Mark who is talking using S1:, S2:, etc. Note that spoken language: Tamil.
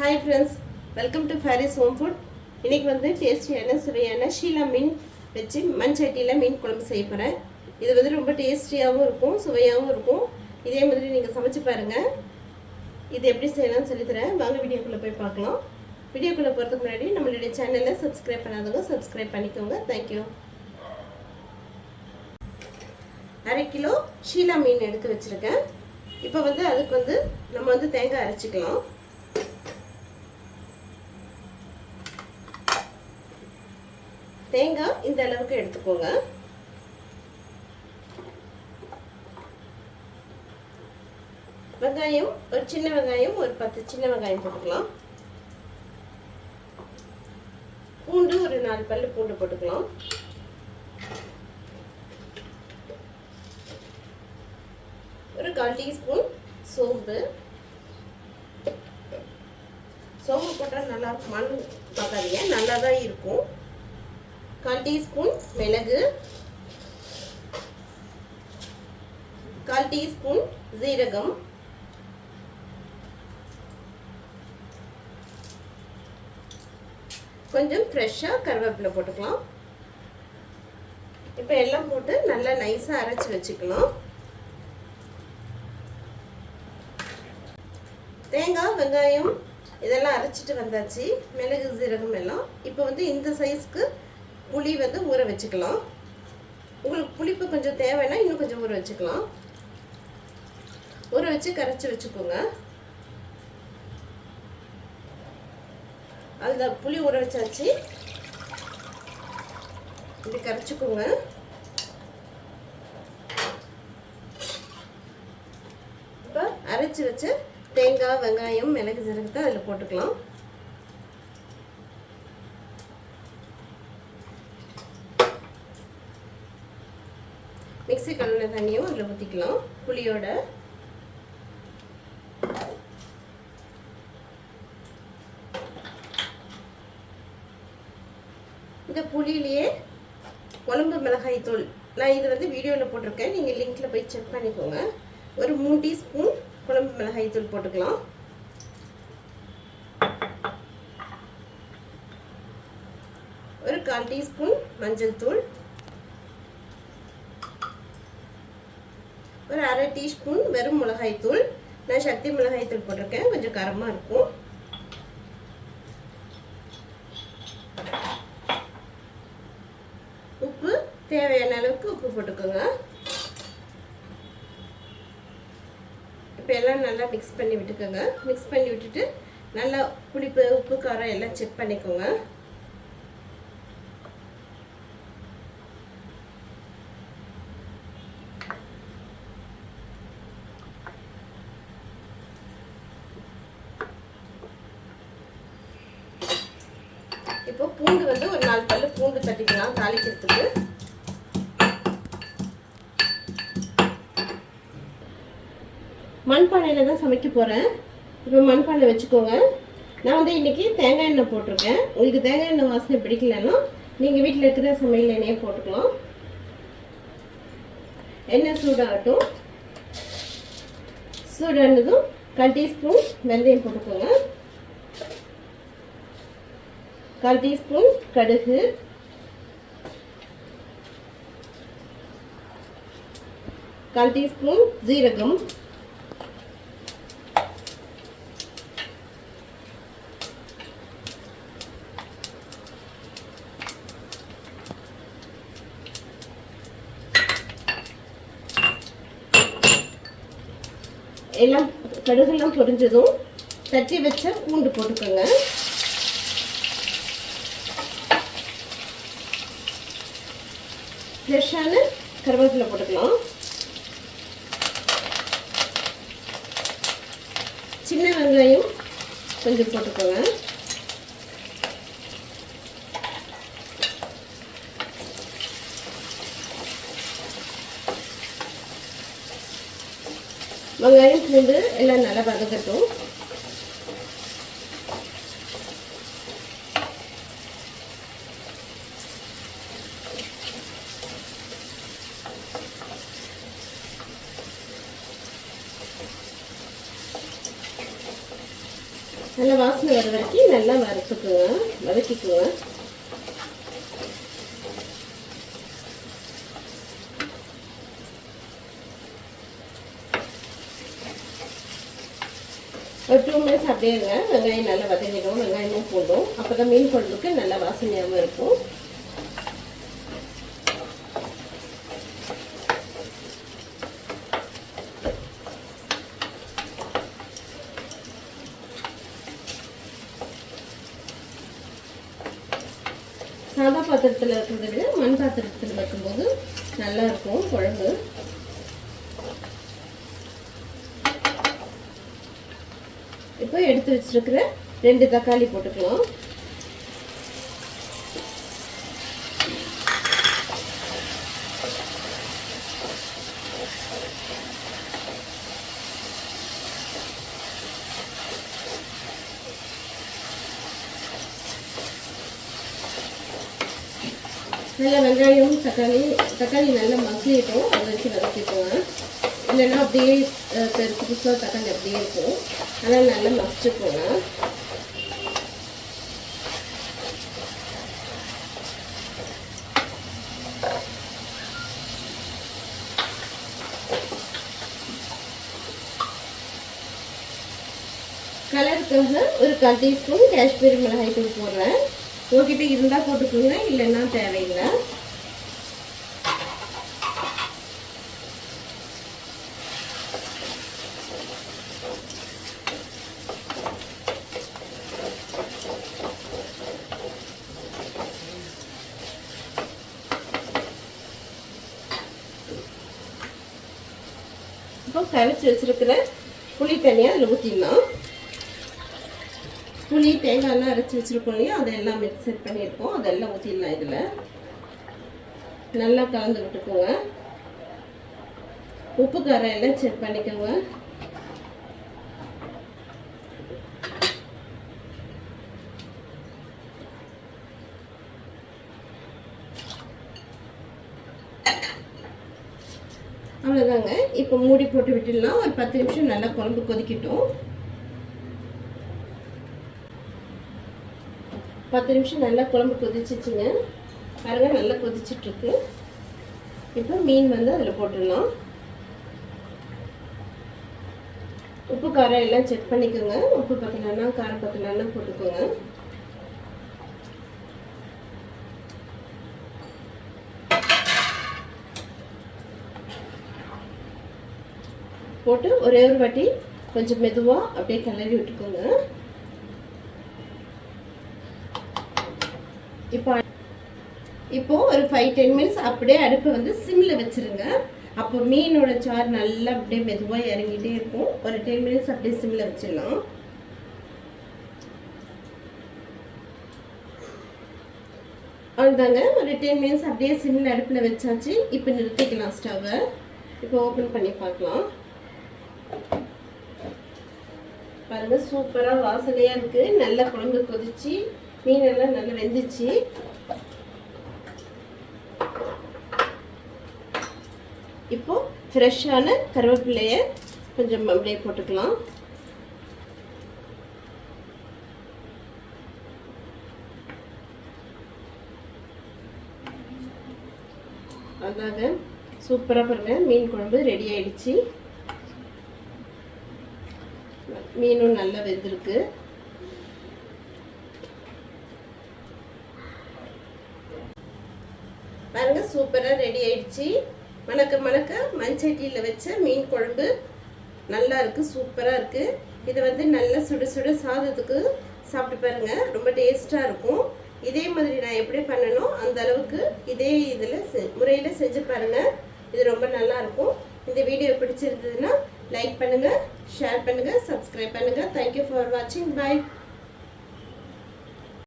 S1: Hi friends welcome to Fairy's home food இன்றைக்கி வந்து டேஸ்டியான சுவையான ஷீலா மீன் வச்சு மண் சட்டியில் மீன் குழம்பு செய்ய போகிறேன் இது வந்து ரொம்ப டேஸ்டியாகவும் இருக்கும் சுவையாகவும் இருக்கும். இதே மாதிரி நீங்கள் சமைச்சு பாருங்கள் இது எப்படி செய்யலாம்னு சொல்லித்தரேன் வாங்க வீடியோக்குள்ளே போய் பார்க்கலாம். வீடியோக்குள்ளே போகிறதுக்கு முன்னாடி நம்மளுடைய சேனலை சப்ஸ்கிரைப் பண்ணாதவங்க சப்ஸ்கிரைப் பண்ணிக்கோங்க. தேங்க்யூ அரை கிலோ ஷீலா மீன் எடுத்து வச்சுருக்கேன். இப்போ வந்து அதுக்கு வந்து நம்ம வந்து தேங்காய் அரைச்சிக்கலாம். தேங்காய் இந்த அளவுக்கு எடுத்துக்கோங்க. வெங்காயம் ஒரு சின்ன வெங்காயம் ஒரு பத்து சின்ன வெங்காயம் போட்டுக்கலாம். பூண்டு ஒரு நாலு பல்லு பூண்டு போட்டுக்கலாம். ஒரு கால் டீஸ்பூன் சோம்பு. சோம்பு போட்டால் நல்லா மண் பார்க்காதீங்க நல்லா தான் இருக்கும். கால் டீஸ்பூன் மிளகு கால் டீஸ்பூன் ஜீரகம் கொஞ்சம் ஃப்ரெஷ்ஷாக கருவேப்பிலை போட்டுக்கலாம். இப்போ எல்லாம் போட்டு நல்லா நைஸாக அரைச்சி வச்சுக்கலாம். தேங்காய் வெங்காயம் இதெல்லாம் அரைச்சிட்டு வந்தாச்சு. மிளகு சீரகம் எல்லாம். இப்போ வந்து இந்த சைஸ்க்கு புளி வந்து ஊற வச்சுக்கலாம். உங்களுக்கு புளிப்பு கொஞ்சம் தேவைன்னா இன்னும் கொஞ்சம் ஊற வச்சுக்கலாம். ஊற வச்சு கரைச்சி வச்சுக்கோங்க. அதில் புளி ஊற வச்சாச்சு. இப்படி கரைச்சிக்கோங்க. இப்போ அரைச்சி வச்சு தேங்காய் வெங்காயம் மிளகு ஜீரகத்தை அதில் போட்டுக்கலாம். மிக்சி கழுவின தண்ணியும் அதில் ஊற்றிக்கலாம் புளியோட. இந்த புளியிலேயே குழம்பு மிளகாய் தூள். நான் இது வந்து வீடியோவில் போட்டிருக்கேன். நீங்கள் லிங்க்கில் போய் செக் பண்ணிக்கோங்க. ஒரு மூணு டீஸ்பூன் குழம்பு மிளகாய் தூள் போட்டுக்கலாம். ஒரு கால் டீஸ்பூன் மஞ்சள் தூள். ஒரு அரை டீஸ்பூன் வெறும் மிளகாய்த்தூள் நான் சக்தி மிளகாய் தூள் போட்டிருக்கேன். கொஞ்சம் காரமாக இருக்கும். உப்பு. தேவையான அளவுக்கு உப்பு போட்டுக்கோங்க. இப்போ எல்லாம் நல்லா மிக்ஸ் பண்ணி விட்டுக்கோங்க. மிக்ஸ் பண்ணி விட்டுட்டு நல்லா புளிப்பு உப்பு காரம் எல்லாம் செக் பண்ணிக்கோங்க. இப்போ பூண்டு வந்து ஒரு நாலு பல்லு பூண்டு தட்டிக்கலாம் தாளிக்கிறதுக்கு. மண்பானையில் தான் சமைக்க போகிறேன் இப்போ மண்பானை வச்சுக்கோங்க. நான் வந்து இன்றைக்கி தேங்காய் எண்ணெய் போட்டிருக்கேன். உங்களுக்கு தேங்காய் எண்ணெய் வாசனை பிடிக்கலன்னா நீங்கள் வீட்டில் இருக்கிற சமையல் எண்ணெயை போட்டுக்கலாம். எண்ணெய் சூடாகட்டும். சூடானதும் கால் டீஸ்பூன் வெந்தயம் போட்டுக்கோங்க. கால் டீஸ்பூன் கடுகு. கால் டீஸ்பூன் ஜீரகம். எல்லாம் கடுகுலாம் பொரிஞ்சதும் தட்டி வச்ச பூண்டு போட்டுக்கோங்க. ஃப்ரெஷ்ஷான கருவேப்பிலை போட்டுக்கலாம். சின்ன வெங்காயம் கொஞ்சம் போட்டுக்கோங்க. வெங்காயம் பூண்டு எல்லாம் நல்லா வதக்கட்டும். நல்லா வாசனை வர வரைக்கும் நல்லா வறுத்துக்குங்க வதக்கிக்குங்க. ஒரு டூ மினிட்ஸ் அப்படியே இருங்க வெங்காயம் நல்லா வதங்கிடும் வெங்காயமும் போடும் அப்போ தான் மீன் குழம்புக்கு நல்லா வாசனையாகவும் இருக்கும். பாத்திரத்தில் வைக்கிறத விட மண் பாத்திரத்தில் வைக்கும்போது நல்லா இருக்கும் குழம்பு. இப்போ எடுத்து வச்சிருக்கிற ரெண்டு தக்காளி போட்டுக்கலாம். நல்ல வெங்காயம் தக்காளி தக்காளி நல்லா மசிட்டோம் அதை வச்சு வதக்கிக்கோங்க. இல்லைன்னா அப்படியே பெருசு புதுசாக தக்காளி அப்படியே இருக்கும். அதனால் நல்லா மசிச்சுக்கோங்க. கலருக்காக ஒரு கால் டீஸ்பூன் காஷ்மீர் மிளகாய் தூள் போடுறேன். உங்ககிட்ட இருந்தால் போட்டுக்கோங்க இல்லைன்னா தேவையில்லை. இப்போ கரைச்சி வச்சிருக்கிற புளி தண்ணியை அதில் ஊற்றிடலாம் புளி தேங்காய்லாம் அரைச்சி வச்சுருக்கோம் இல்லையா? அதெல்லாம் மிக்ஸ் பண்ணியிருக்கோம். அதெல்லாம் ஊற்றிடலாம் இதில். நல்லா கலந்து விட்டுக்கோங்க. உப்பு காரம் எல்லாம் செக் பண்ணிக்கோங்க. அவ்வளோதாங்க இப்போ மூடி போட்டு விட்டுடலாம். ஒரு பத்து நிமிஷம் நல்லா குழம்பு கொதிக்கட்டும். பத்து நிமிஷம் நல்லா குழம்பு கொதிச்சிச்சுங்க. பாருங்க நல்லா கொதிச்சிட்ருக்கு. இப்போ மீன் வந்து அதில் போட்டுடலாம். உப்பு காரம் எல்லாம் செக் பண்ணிக்கோங்க. உப்பு பத்தலைன்னா காரம் பத்தலைன்னா போட்டுக்கோங்க. போட்டு ஒரே ஒரு வாட்டி கொஞ்சம் மெதுவாக அப்படியே கிளறி விட்டுக்கோங்க. இப்போ இப்போ ஒரு ஃபைவ் டென் மினிட்ஸ் அப்படியே அடுப்பை வந்து சிம்மில் வச்சிருங்க. அப்போ மீனோட சாறு நல்லா அப்படியே மெதுவாக இறங்கிட்டே இருக்கும். ஒரு டென் மினிட்ஸ் அப்படியே சிம்மில் வச்சிடலாம். அவ்வளோதாங்க ஒரு டென் மினிட்ஸ் அப்படியே சிம்மில் அடுப்பில் வச்சாச்சு. இப்போ நிறுத்திக்கலாம் ஸ்டவ்வை இப்போ ஓப்பன் பண்ணி பார்க்கலாம். பாருங்க சூப்பராக வாசனையாக இருக்குது நல்ல குழம்பு கொதிச்சு. மீனெல்லாம் நல்லா வெந்துச்சு. இப்போ ஃப்ரெஷ்ஷான கருவேப்பிலைய கொஞ்சம் அப்படியே போட்டுக்கலாம். அதாக சூப்பராக பாருங்க மீன் குழம்பு ரெடி ஆயிடுச்சு. மீனும் நல்லா வெந்திருக்கு. சூப்பராக ரெடி ஆயிடுச்சு. மணக்க மணக்க மண்சட்டியில் வச்ச மீன் குழம்பு நல்லா இருக்கு சூப்பராக இருக்கு. இதை வந்து நல்லா சுடு சுடு சாதத்துக்கு சாப்பிட்டு பாருங்க ரொம்ப டேஸ்டாக இருக்கும். இதே மாதிரி நான் எப்படி பண்ணணும் அந்த அளவுக்கு இதே இதில் முறையில் செஞ்சு பாருங்க. இது ரொம்ப நல்லா இருக்கும். இந்த வீடியோ பிடிச்சிருந்ததுன்னா லைக் பண்ணுங்கள் ஷேர் பண்ணுங்கள் சப்ஸ்கிரைப் பண்ணுங்கள் தேங்க்யூ ஃபார் வாட்சிங் பை